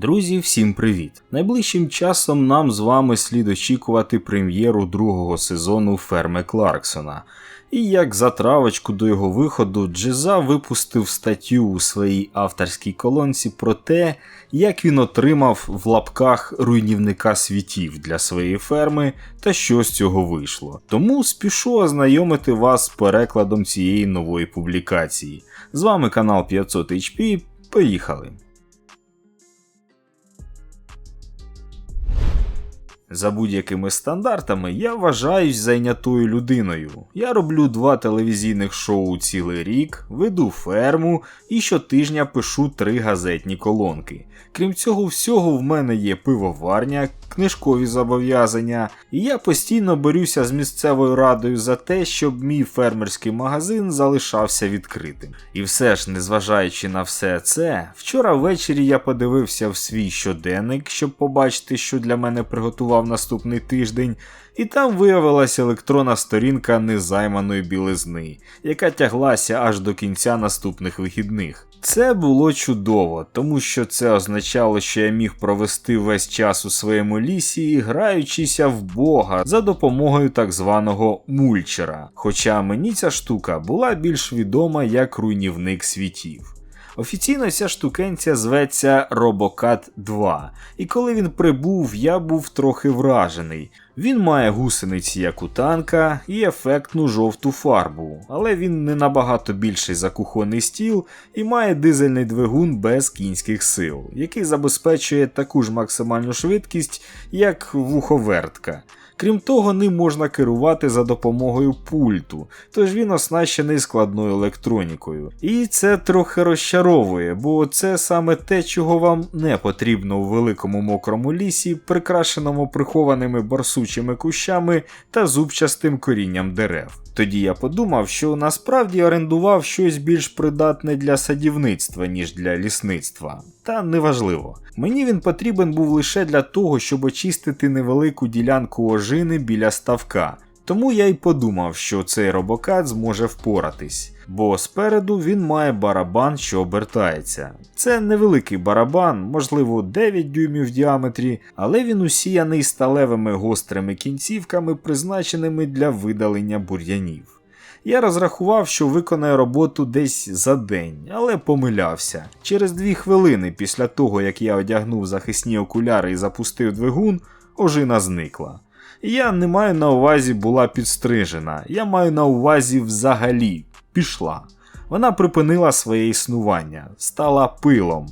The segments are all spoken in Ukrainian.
Друзі, всім привіт! Найближчим часом нам з вами слід очікувати прем'єру другого сезону Ферми Кларксона. І як затравочку до його виходу, Джеза випустив статтю у своїй авторській колонці про те, як він отримав в лапках руйнівника світів для своєї ферми та що з цього вийшло. Тому спішу ознайомити вас з перекладом цієї нової публікації. З вами канал 500 HP. Поїхали! За будь-якими стандартами я вважаюсь зайнятою людиною. Я роблю два телевізійних шоу цілий рік, веду ферму і щотижня пишу три газетні колонки. Крім цього всього, в мене є пивоварня, книжкові зобов'язання, і я постійно борюся з місцевою радою за те, щоб мій фермерський магазин залишався відкритим. І все ж, незважаючи на все це, вчора ввечері я подивився в свій щоденник, щоб побачити, що для мене приготував наступний тиждень. І там виявилася електронна сторінка незайманої білизни, яка тяглася аж до кінця наступних вихідних. Це було чудово, тому що це означало, що я міг провести весь час у своєму лісі, граючися в Бога за допомогою так званого мульчера. Хоча мені ця штука була більш відома як руйнівник світів. Офіційно ця штукенця зветься Робокат 2, і коли він прибув, я був трохи вражений. Він має гусениці як у танка і ефектну жовту фарбу, але він не набагато більший за кухонний стіл і має дизельний двигун без кінських сил, який забезпечує таку ж максимальну швидкість, як вуховертка. Крім того, ним можна керувати за допомогою пульту, тож він оснащений складною електронікою. І це трохи розчаровує, бо це саме те, чого вам не потрібно у великому мокрому лісі, прикрашеному прихованими барсучими кущами та зубчастим корінням дерев. Тоді я подумав, що насправді орендував щось більш придатне для садівництва, ніж для лісництва. Та неважливо. Мені він потрібен був лише для того, щоб очистити невелику ділянку ожини біля ставка. Тому я й подумав, що цей робокат зможе впоратись, бо спереду він має барабан, що обертається. Це невеликий барабан, можливо 9 дюймів в діаметрі, але він усіяний сталевими гострими кінцівками, призначеними для видалення бур'янів. Я розрахував, що виконає роботу десь за день, але помилявся. Через дві хвилини після того, як я одягнув захисні окуляри і запустив двигун, ожина зникла. Я не маю на увазі була підстрижена, я маю на увазі взагалі пішла. Вона припинила своє існування, стала пилом.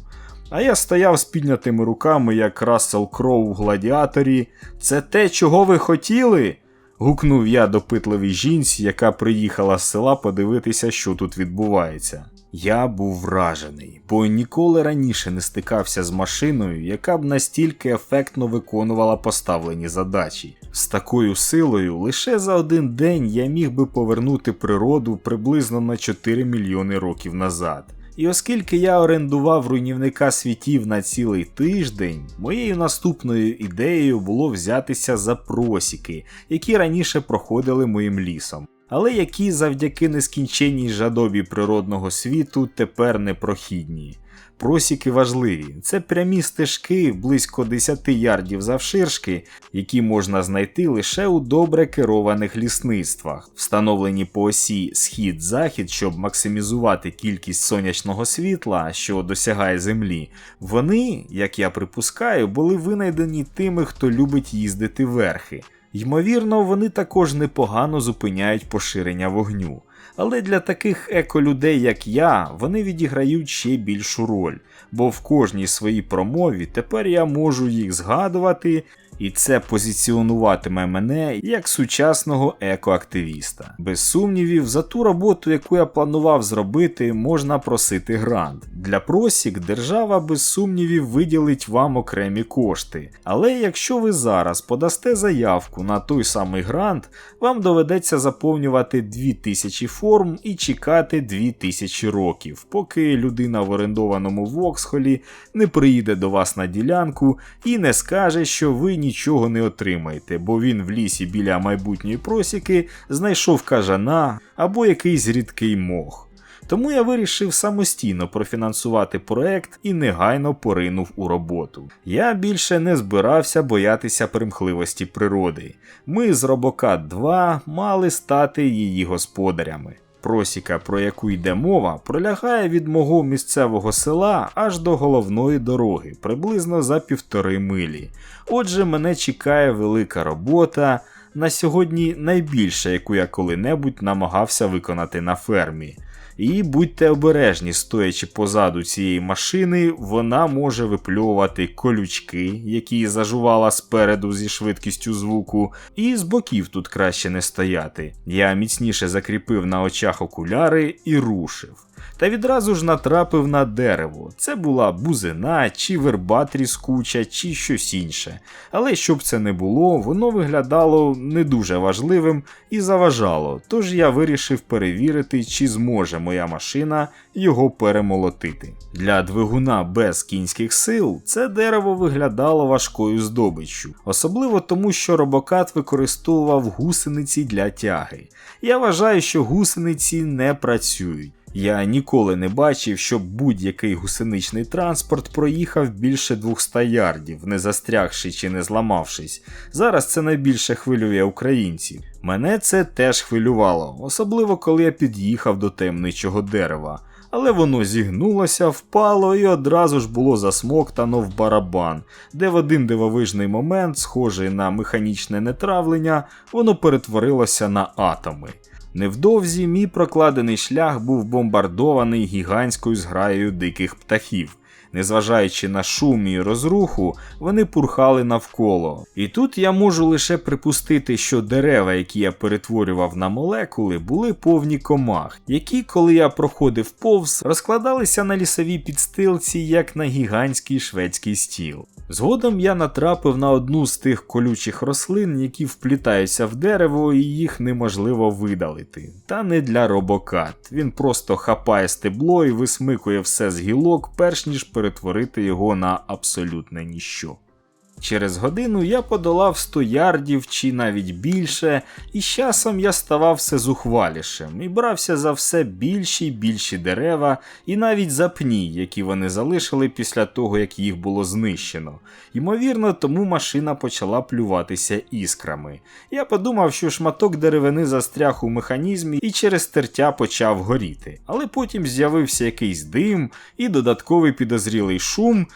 А я стояв з піднятими руками, як Рассел Кроу в гладіаторі. Це те, чого ви хотіли? гукнув я допитливій жінці, яка приїхала з села подивитися, що тут відбувається. Я був вражений, бо ніколи раніше не стикався з машиною, яка б настільки ефектно виконувала поставлені задачі. З такою силою лише за один день я міг би повернути природу приблизно на 4 мільйони років назад. І оскільки я орендував руйнівника світів на цілий тиждень, моєю наступною ідеєю було взятися за просіки, які раніше проходили моїм лісом, але які завдяки нескінченній жадобі природного світу тепер непрохідні. Просіки важливі. Це прямі стежки близько 10 ярдів завширшки, які можна знайти лише у добре керованих лісництвах, встановлені по осі схід-захід, щоб максимізувати кількість сонячного світла, що досягає землі. Вони, як я припускаю, були винайдені тими, хто любить їздити верхи. Ймовірно, вони також непогано зупиняють поширення вогню. Але для таких еколюдей, як я, вони відіграють ще більшу роль, бо в кожній своїй промові тепер я можу їх згадувати і це позиціонуватиме мене як сучасного екоактивіста. Без сумнівів, за ту роботу, яку я планував зробити, можна просити грант. Для просік держава без сумнівів виділить вам окремі кошти. Але якщо ви зараз подасте заявку на той самий грант, вам доведеться заповнювати 2000 форм і чекати 2000 років, поки людина в орендованому Воксхолі не приїде до вас на ділянку і не скаже, що ви нічого не отримаєте, бо він в лісі біля майбутньої просіки знайшов кажана або якийсь рідкий мох. Тому я вирішив самостійно профінансувати проект і негайно поринув у роботу. Я більше не збирався боятися примхливості природи. Ми з Робокат 2 мали стати її господарями. Просіка, про яку йде мова, пролягає від мого місцевого села аж до головної дороги, приблизно за півтори милі. Отже, мене чекає велика робота. На сьогодні найбільша, яку я коли-небудь намагався виконати на фермі. І будьте обережні, стоячи позаду цієї машини, вона може випльовувати колючки, які зажувала спереду зі швидкістю звуку, і з боків тут краще не стояти. Я міцніше закріпив на очах окуляри і рушив. Та відразу ж натрапив на дерево. Це була бузина, чи верба тріскуча, чи щось інше. Але щоб це не було, воно виглядало не дуже важливим і заважало, тож я вирішив перевірити, чи зможе моя машина його перемолотити. Для двигуна без кінських сил це дерево виглядало важкою здобиччю, особливо тому, що робокат використовував гусениці для тяги. Я вважаю, що гусениці не працюють. Я ніколи не бачив, щоб будь-який гусеничний транспорт проїхав більше 200 ярдів, не застрягши чи не зламавшись. Зараз це найбільше хвилює українців. Мене це теж хвилювало, особливо коли я під'їхав до темничого дерева. Але воно зігнулося, впало і одразу ж було засмоктано в барабан, де в один дивовижний момент, схожий на механічне нетравлення, воно перетворилося на атоми. Невдовзі мій прокладений шлях був бомбардований гігантською зграєю диких птахів. Незважаючи на шум і розруху, вони пурхали навколо. І тут я можу лише припустити, що дерева, які я перетворював на молекули, були повні комах, які, коли я проходив повз, розкладалися на лісовій підстилці, як на гігантський шведський стіл. Згодом я натрапив на одну з тих колючих рослин, які вплітаються в дерево, і їх неможливо видалити. Та не для робокат. Він просто хапає стебло і висмикує все з гілок, перш ніж перетворити його на абсолютне ніщо. Через годину я подолав 100 ярдів чи навіть більше, і з часом я ставав все зухвалішим і брався за все більші й більші дерева, і навіть за пні, які вони залишили після того, як їх було знищено. Ймовірно, тому машина почала плюватися іскрами. Я подумав, що шматок деревини застряг у механізмі і через тертя почав горіти. Але потім з'явився якийсь дим і додатковий підозрілий шум.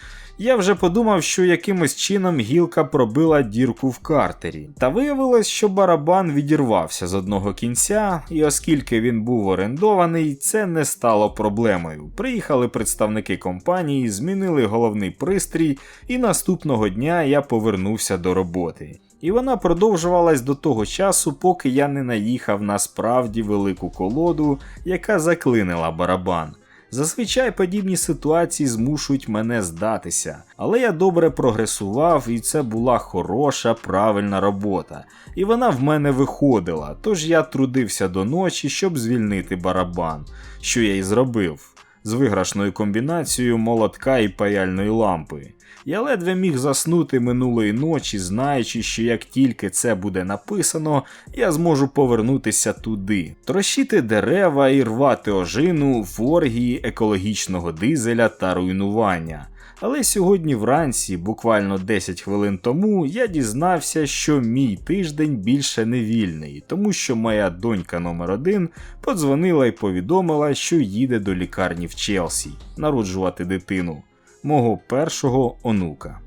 Я вже подумав, що якимось чином гілка пробила дірку в картері, та виявилось, що барабан відірвався з одного кінця, і оскільки він був орендований, це не стало проблемою. Приїхали представники компанії, змінили головний пристрій, і наступного дня я повернувся до роботи. І вона продовжувалась до того часу, поки я не наїхав на справді велику колоду, яка заклинила барабан. Зазвичай подібні ситуації змушують мене здатися, але я добре прогресував, і це була хороша, правильна робота. І вона в мене виходила, тож я трудився до ночі, щоб звільнити барабан, що я й зробив, з виграшною комбінацією молотка і паяльної лампи. Я ледве міг заснути минулої ночі, знаючи, що як тільки це буде написано, я зможу повернутися туди, трощити дерева і рвати ожину в оргії екологічного дизеля та руйнування. Але сьогодні вранці, буквально 10 хвилин тому, я дізнався, що мій тиждень більше не вільний, тому що моя донька номер 1 подзвонила і повідомила, що їде до лікарні в Челсі народжувати дитину мого першого онука.